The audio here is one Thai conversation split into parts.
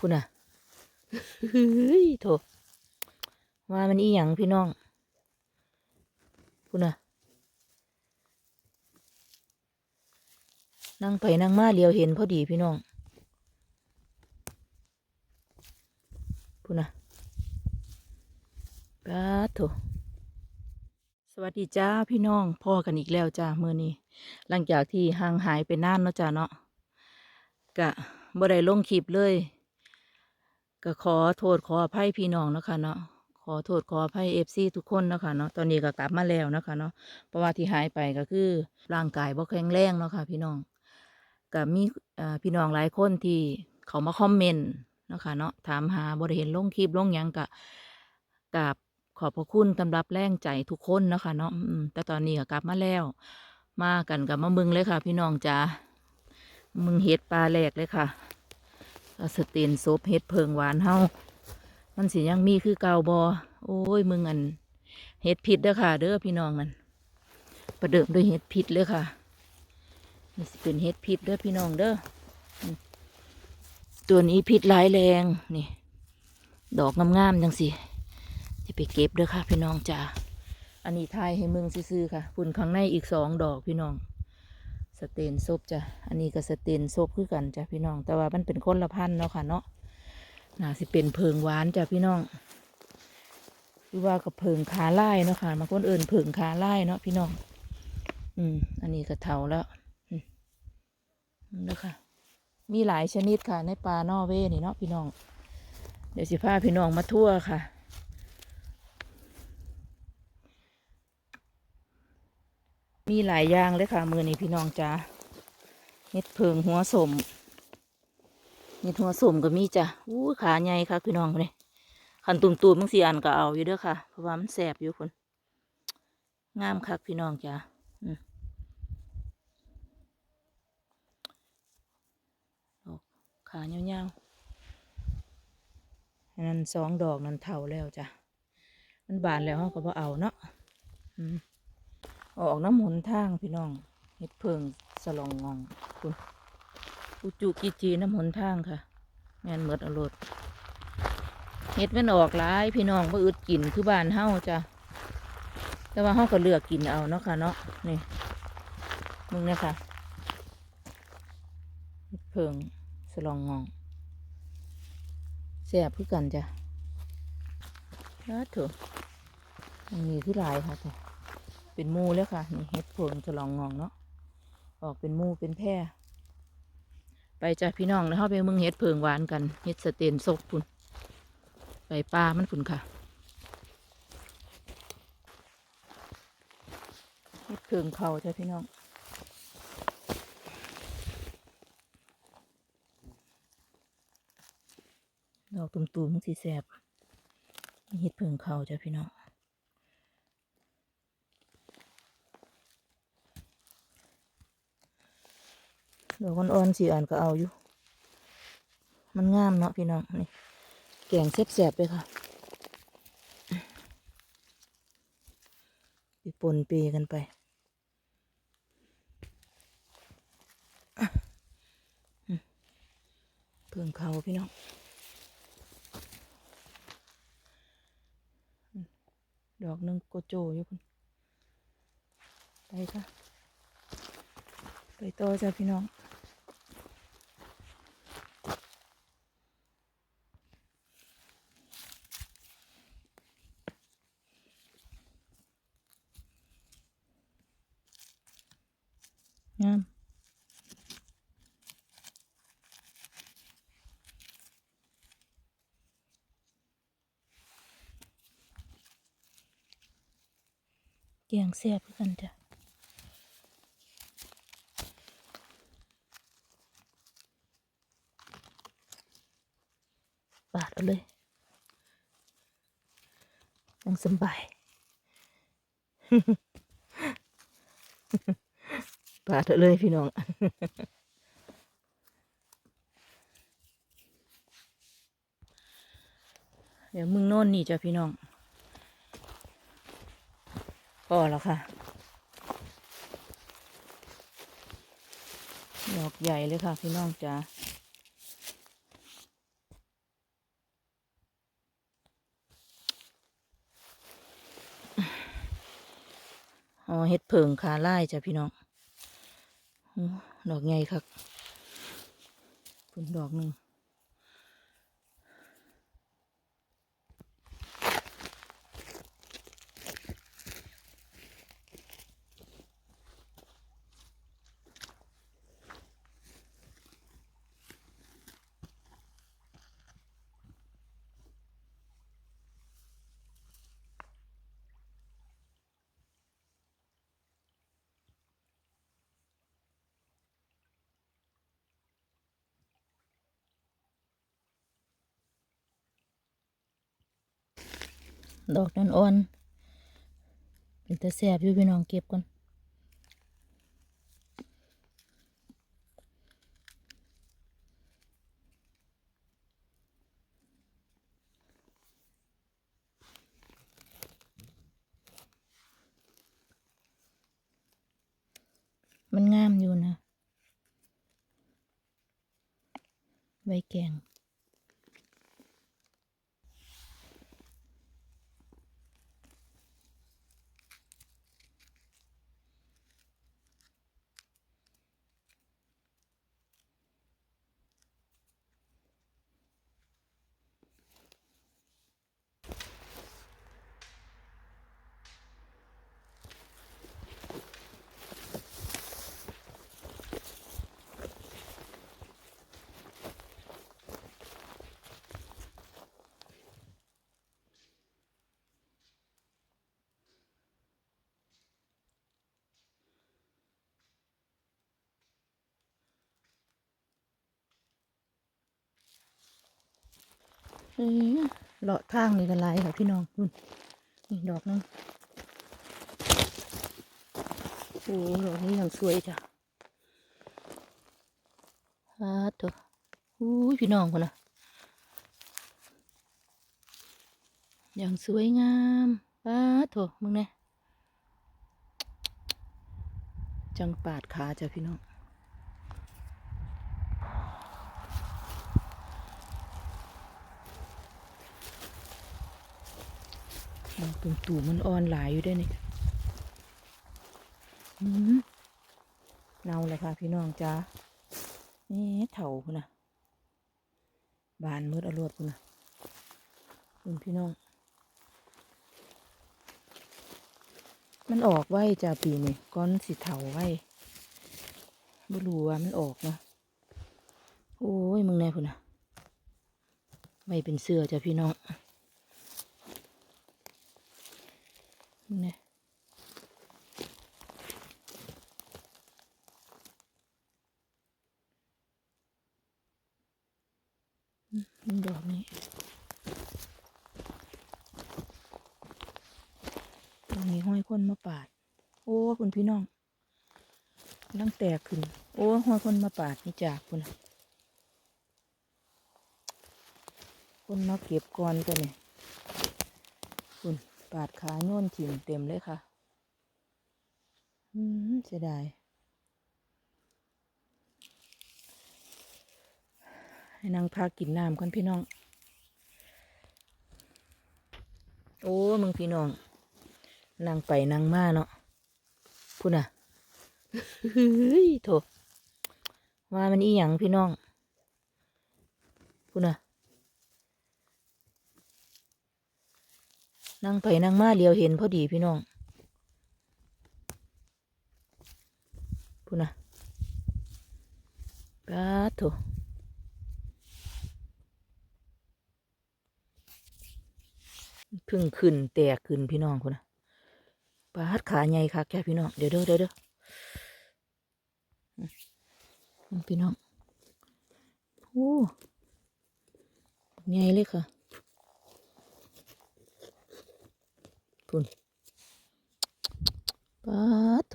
พุ่นน่ะเฮ้ยโถว่ามันอีหยังพี่น้องพุ่นน่ะนั่งไปนั่งมาเลียวเห็นพอดีพี่น้องพุ่นน่ะปาโถสวัสดีจ้าพี่น้องพ่อกันอีกแล้วจ้าเมื่อนี้ หลังจากที่ห่างหายไปนานเนาะจ้าเนาะกะบ่ได้ลงคลิปเลย ก็ขอโทษขออภัยพี่น้องนะคะเนาะขอโทษขออภัยเอฟซีทุกคนนะคะเนาะตอนนี้ก็กลับมาแล้วนะคะเนาะเพราะว่าที่หายไปก็คือร่างกายบ่แข็งแรงเนาะค่ะพี่น้องก็มีพี่น้องหลายคนที่เขามาคอมเมนต์นะค่ะเนาะถามหาบ่ได้เห็นลงคลิปลงยังกะกับขอบพระคุณสำหรับแรงใจทุกคนนะค่ะเนาะแต่ตอนนี้ก็กลับมาแล้ว มากันกับมามึงเลยค่ะ พี่น้องจ้ามึงเฮ็ดปลาแหลกเลยค่ะ สเตนโซบเฮ็ดเพิงหวานเฮามันสิยังมีคือเก่าบอโอ้ยมึงอันเฮ็ดผิดเด้อค่ะ เด้อพี่น้องนั่นประเดิมด้วยเฮ็ดผิดเลยค่ะนี่สิเป็นเฮ็ดผิดเด้อพี่น้องเด้อตัวนี้พิษร้ายแรงนี่ ดอกงามๆจังสิจะไปเก็บเด้อค่ะ พี่น้องจ้าอันนี้ทายให้มึงซื้อค่ะพุ่นข้างในอีกสองดอกพี่น้อง สเตนซบจ้ะ อันนี้ก็สเตนซบคือกันจ้ะพี่น้อง แต่ว่ามันเป็นคนละพันเนาะค่ะเนาะ น่าสิเป็นเพิงหวานจ้ะพี่น้องหรือว่ากับเพิงขาไล่เนาะค่ะบาคนอื่นเพิงขาไล่เนาะพี่น้อง อืม อันนี้ก็เทาแล้วนี่ค่ะ มีหลายชนิดค่ะในปลานอเวนี่เนาะพี่น้อง เดี๋ยวสิพาพี่น้องมาทั่วค่ะ มีหลายอย่างเลยค่ะมือนี้พี่น้องจ้าเห็ดเพิงหัวสมเห็ดหัวสมก็มีจ้ะอู้ขาใหญ่ค่ะพี่น้องเลยขันตุ่มตูมๆบางสีอันก็เอาอยู่เด้อค่ะ เพราะว่ามันแสบอยู่คนงามคักพี่น้องจ้ะอืมขาเงาๆอันนั้นสองดอกนั้นเท่าแล้วจ้ะ มันบานแล้วเขาก็บ่เอาเนาะอืม ออกน้ำหนทางพี่น้องเห็ดเพิงสลองงองคุณอุจุกิจีน้ำหนทางค่ะ แม่นเมิดอรดเห็ดมันออกหลายพี่น้องบ่อึดกินคือบ้านเฮาจ้ะแต่ว่าเฮาก็เลือกกินเอาเนาะค่ะเนาะนี่มึงเนี่ยค่ะเห็ดเพิงสลองงองแซ่บคือกันจ้ะนะเถอะอันนี้คือลายค่ะจ้ะ เป็นมูแล้วค่ะนี่เห็ดเพิงสลองงองเนาะออกเป็นมูเป็นแพร่ไปจ้ะพี่น้องแล้วเข้าไปมึงเฮ็ดเพิงหวานกันเฮ็ดสเตนซกพุ่นไปปลามันพุ่นค่ะเฮ็ดเพิงเขาจ้ะพี่น้องดอกตุ่มๆมันสีแสบเฮ็ดเพิงเขาจ้ะพี่น้อง ดอกอ่อนๆสีอ่านก็เอาอยู่ มันงามเนาะพี่น้องนี่แกงแซ่บๆเลยค่ะไปปนเปกันไปเพิ่งเขาพี่น้องดอกหนึงโกโจอยู่คุณไปค่ะไปต่อจ้ะพี่น้องาม แกงแซ่บกันจ้ะปาดเอาเลยยังสบายปาดเอาเลยพี่น้องเดี๋ยวมึงโน่นนี่จ้ะพี่น้อง พอแล้วค่ะ ดอกใหญ่เลยค่ะ พี่น้องจ๋าอ๋อเห็ดเพิงขาไล่จ้ะพี่น้อง ดอกใหญ่ครับคุณดอกหนึ่ง ดอกนอ่อนเป็นตะแสบอยู่พี่น้องเก็บก่อนมันงามอยู่นะ ใบแกง เลาะทางนี่กันไรค่ะพี่น้องนู่นนี่ดอกนึงโอ้ดอกนี้ยังสวยจ้ะฮาตัวอู้พี่น้องคนน่ะอย่างสวยงามป้าโถมึงเนี่ยจังปาดขาจ้ะพี่น้อง ดอกตุ่มตูมันอ่อนหลายอยู่ด้วยนี่อืมเนาเลยค่ะพี่น้องจ้านี่เถาพุ่นะบานมืดอรวดพุ่นนะคุณพี่น้อง มันออกไว้จ้าปีนี่ก้อนสีเถาไว้ไม่รู้ว่ามันออกนะโอ้ยมึงแน่พุ่นะไม่เป็นเสื้อจ้ะพี่น้อง นี่อืมดอกนี้ตรงนี้ห้อยคนมาปาด โอ้คุณพี่น้องนั่งแตกขึ้น โอ้ห้อยคนมาปาดนี่จากคุณคนมาเก็บก่อนตัวนี่คุณ ปาดขาโน่นถิ่มเต็มเลยค่ะ อืมเสียดายให้นางพากินน้ำกันพี่น้อง โอ้มึงพี่น้อง นางไปนางมาเนาะพูดน่ะเฮ้ยโถว่ามันอีหยังพี่น้องพูดน่ะ นางไปนางมาเลียวเห็นพอดีพี่น้องพูดนะปาดโถพึ่งขึ้นแตกขึ้นพี่น้องคนนะปาดขาใหญ่ค่ะแกพี่น้อง เดี๋ยวเด้อเดี๋ยวเด้อพี่น้อง โอ้ใหญ่เลยค่ะ พุ่นปาดโถ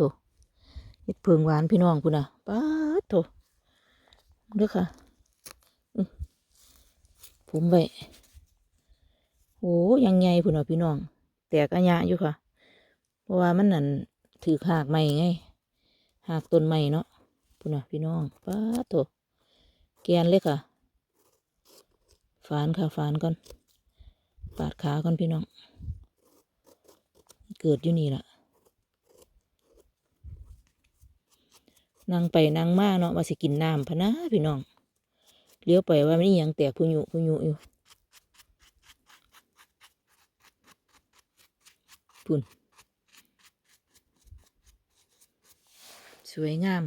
เห็ดเพิงหวานพี่น้องพุ่นน่ะปาดโถเด้อค่ะผมไว้โอ้ยังไงพุ่นน่ะพี่น้อง แตกอัญญะอยู่ค่ะ เพราะว่ามันนั่นถือหากใหม่ไงหากต้นใหม่เนาะพุ่นน่ะพี่น้องป้าดโถแกนเลยค่ะ ฝานค่ะ ฝานก่อน ปาดขาก่อนพี่น้อง เกิดอยู่นี่ล่ะนั่งไปนั่งมากเนาะมาสิกินน้ำพะนะพี่น้องเลี้ยวไปว่าไมันยังแตกผู้ยุผู้ยุอยู่พุ่น สวยงาม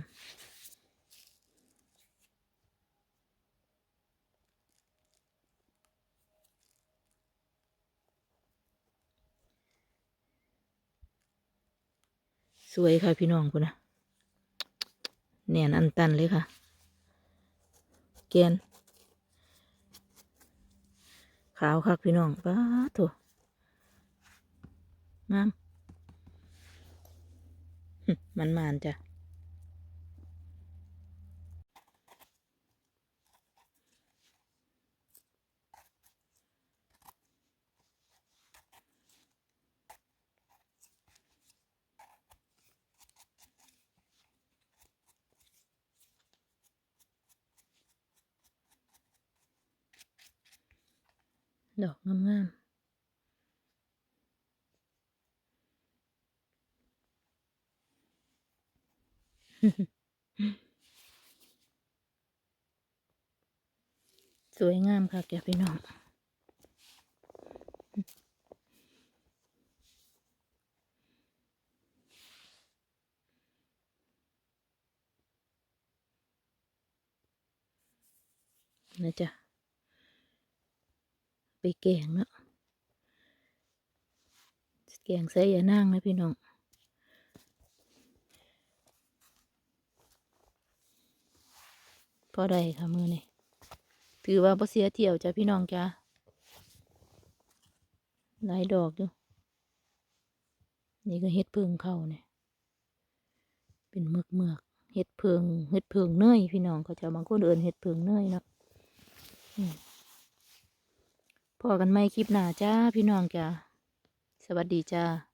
สวยค่ะพี่น้องคุณนะแน่นอันตันเลยค่ะ แกน ขาวคักพี่น้องป้าถั่วงามมันมานจ้ะ ดอกงามๆสวยงามค่ะแกพี่น้อง นะจ๊ะ ไปแกงเนาะแกงใส่ยานั่งนะพี่น้องพอได้ค่ะมือนี่ถือว่าบ่เสียเที่ยวจ้ะพี่น้องจ้ะหลายดอกอยู่นี่ก็เฮ็ดเพิงเข้าเนี่ยเป็นเมือกเมือกเฮ็ดเพิงเฮ็ดเพิงเนยพี่น้องเขาจะบางคนเอินเฮ็ดเพิงเนยเนาะ พอกันไหมคลิปหน้าจ้าพี่น้องจ้าสวัสดีจ้า